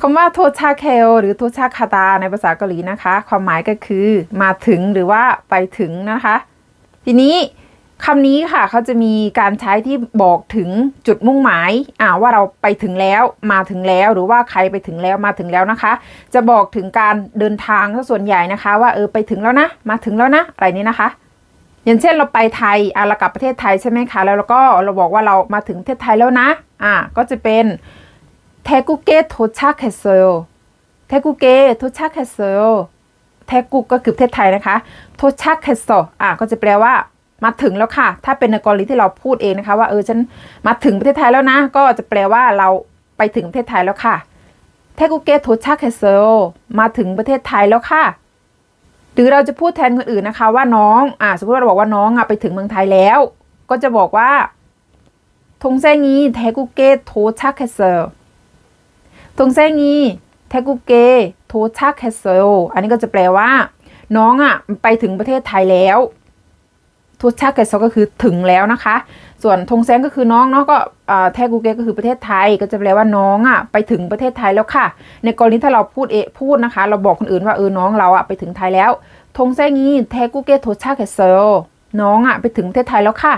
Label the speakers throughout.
Speaker 1: คำว่าโทชาเคโอหรือโทชาคาตาในภาษาเกาหลีนะคะ ความหมายก็คือมาถึงหรือว่าไปถึงนะคะ ทีนี้คำนี้ค่ะเขาจะมีการใช้ที่บอกถึงจุดมุ่งหมายอ่าว่าเราไปถึงแล้วมาถึงแล้วหรือว่าใครไปถึงแล้วมาถึงแล้วนะคะ จะบอกถึงการเดินทางซะส่วนใหญ่นะคะ ว่าเออไปถึงแล้วนะ มาถึงแล้วนะอะไรนี้นะคะ อย่างเช่นเราไปไทยอะเรากลับประเทศไทยใช่ไหมคะแล้วเราก็เราบอกว่าเรามาถึงประเทศไทยแล้วนะอ่าก็จะเป็น 태국에 도착했어요. 태국에 도착했어요. แทกุกก็คือประเทศไทยนะคะ โทชักเฮสโซอ่ะก็จะแปลว่า มาถึงแล้วค่ะ ถ้าเป็นในกรณีที่เราพูดเองนะคะ ว่าเออฉันมาถึงประเทศไทยแล้วนะ ก็จะแปลว่าเราไปถึงประเทศไทยแล้วค่ะแทกุเกโทชักเฮสโซมาถึงประเทศไทยแล้วค่ะ หรือเราจะพูดแทนคนอื่นนะคะ ว่าน้อง อ่าสมมติว่าเราบอกว่าน้องอ่ะไปถึงเมืองไทยแล้ว ก็จะบอกว่าทงเซงีแทกุเกโทชักเฮสโซ ทงแซงีแทกุเกโทชักแคสเซลอันนี้ก็จะแปลว่า น้องอะ่ะไปถึงประเทศไทยแล้วโทชักแคสเซลก็คือถึงแล้วนะคะ ส่วนทงแซงก็คือน้องเนาะก็แทกุเกก็คือประเทศไทย ก็จะแปลว่าน้องอะ่ะไปถึงประเทศไทยแล้วค่ะ ในกรณีถ้าเราพูดเอพูดนะคะ เราบอกคนอื่นว่าเออน้องเราอะ่ะไปถึงไทยแล้วทงแซงีแทกุเกโทชักแคสเซลน้องอะ่ะไปถึงประเทศไทยแล้วค่ะ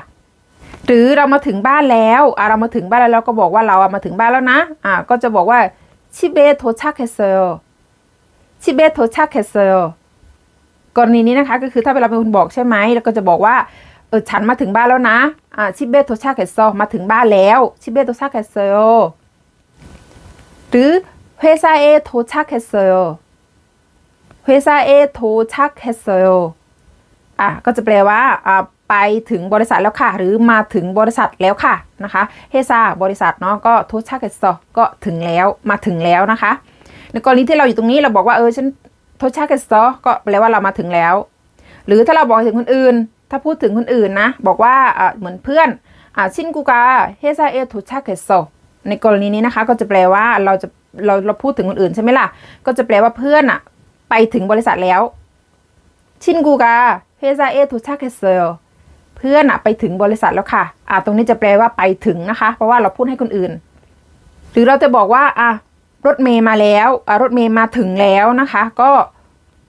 Speaker 1: หรือเรามาถึงบ้านแล้วอะเรามาถึงบ้านแล้วเราก็บอกว่าเราอะมาถึงบ้านแล้วนะอะก็จะบอกว่า 집에 도착했어요. 집에 도착했어요. กรณีนี้นะคะ ก็คือถ้าเวลาเป็นคนบอกใช่ไหมแล้วก็จะบอกว่าเออฉันมาถึงบ้านแล้วนะอ่าชิเบโตชาเกโซมาถึงบ้านแล้วชิเบโตชาเกโซหรือเฮซาเอโทชาเกโซเฮซาเอโทชาเกโซอ่ะก็จะแปลว่าอ่า ไปถึงบริษัทแล้วค่ะ หรือมาถึงบริษัทแล้วค่ะนะคะเฮซาบริษัทเนาะก็โทชาเกโซก็ถึงแล้วมาถึงแล้วนะคะ ในกรณีที่เราอยู่ตรงนี้เราบอกว่าเออฉันโทชาเกโซก็แปลว่าเรามาถึงแล้ว หรือถ้าเราบอกถึงคนอื่น ถ้าพูดถึงคนอื่นนะ บอกว่าอ่าเหมือนเพื่อนอ่าชินกูกาเฮซาเอโทชาเกโซในกรณีนี้นะคะ ก็จะแปลว่าเราจะเราเราพูดถึงคนอื่นใช่ไหมล่ะ ก็จะแปลว่าเพื่อนอะไปถึงบริษัทแล้วชินกูกาเฮซาเอโทชาเกโซ เพื่อนอะไปถึงบริษัทแล้วค่ะ อ่าตรงนี้จะแปลว่าไปถึงนะคะ เพราะว่าเราพูดให้คนอื่น หรือเราจะบอกว่าอะรถเมย์มาแล้วอะรถเมย์มาถึงแล้วนะคะ ก็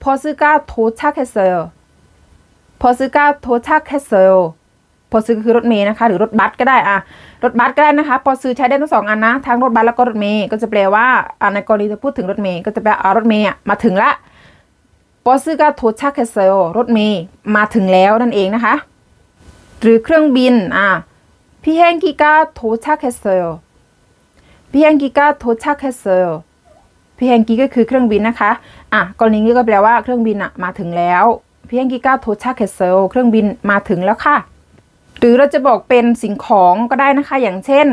Speaker 1: พอซื้อก้าโทชักแคสเซลพอซื้อก้าโทชักแคสเซลพอซื้อคือรถเมย์นะคะ หรือรถบัสก็ได้อะรถบัสก็ได้นะคะ พอซื้อใช้ได้ทั้งสองอันนะทั้งรถบัสแล้วก็รถเมย์ก็จะแปลว่าอ่าในกรณีจะพูดถึงรถเมย์ก็จะแปลอ่ารถเมย์มาถึงละพอซื้อก้าโทชักแคสเซลรถเมย์มาถึงแล้วนั่นเองนะคะ หรือเครื่องบินอะพี่แฮงกิกาโทชักเฮสเซลพี่แฮงกิกาโทชักเฮสเซลพี่แฮงกิก็คือเครื่องบินนะคะอะกรณีนี้ก็แปลว่าเครื่องบินอะมาถึงแล้วพี่แฮงกิกาโทชักเฮสเซลเครื่องบินมาถึงแล้วค่ะ หรือเราจะบอกเป็นสิ่งของก็ได้นะคะ อย่างเช่น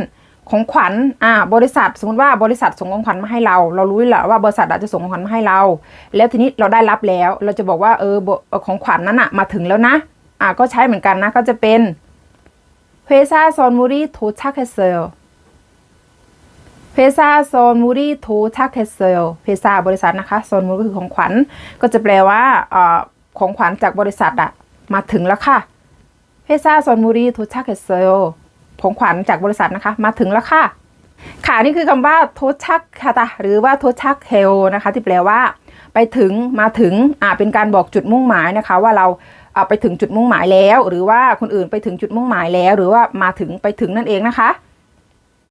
Speaker 1: ของขวัญ อ่า บริษัท สมมติว่าบริษัทส่งของขวัญมาให้เรา เรารู้แหละว่าบริษัทอาจจะส่งของขวัญมาให้เรา แล้วทีนี้เราได้รับแล้ว เราจะบอกว่า เออ ของขวัญนั้นอะมาถึงแล้วนะ่ะก็ใช้เหมือนกันนะ ก็จะเป็นเพซาซอนมูรีโทชักเฮเซลเพซาซอนมูรีโทชักเฮเซลเพซาบริษัทนะคะซอนมูรีก็คือของขวัญ ก็จะแปลว่าอของขวัญจากบริษัทอะมาถึงแล้วค่ะเพซาซอนมูรีโทชักเฮเซลของขวัญจากบริษัทนะคะ มาถึงแล้วค่ะ ค่ะนี่คือคำว่าโทชักคาตาหรือว่าโทชักเฮลนะคะ ที่แปลว่า ไปถึงมาถึงอ่าเป็นการบอกจุดมุ่งหมายนะคะ ว่าเรา ไปถึงจุดมุ่งหมายแล้ว หรือว่าคนอื่นไปถึงจุดมุ่งหมายแล้ว หรือว่ามาถึงไปถึงนั่นเองนะคะ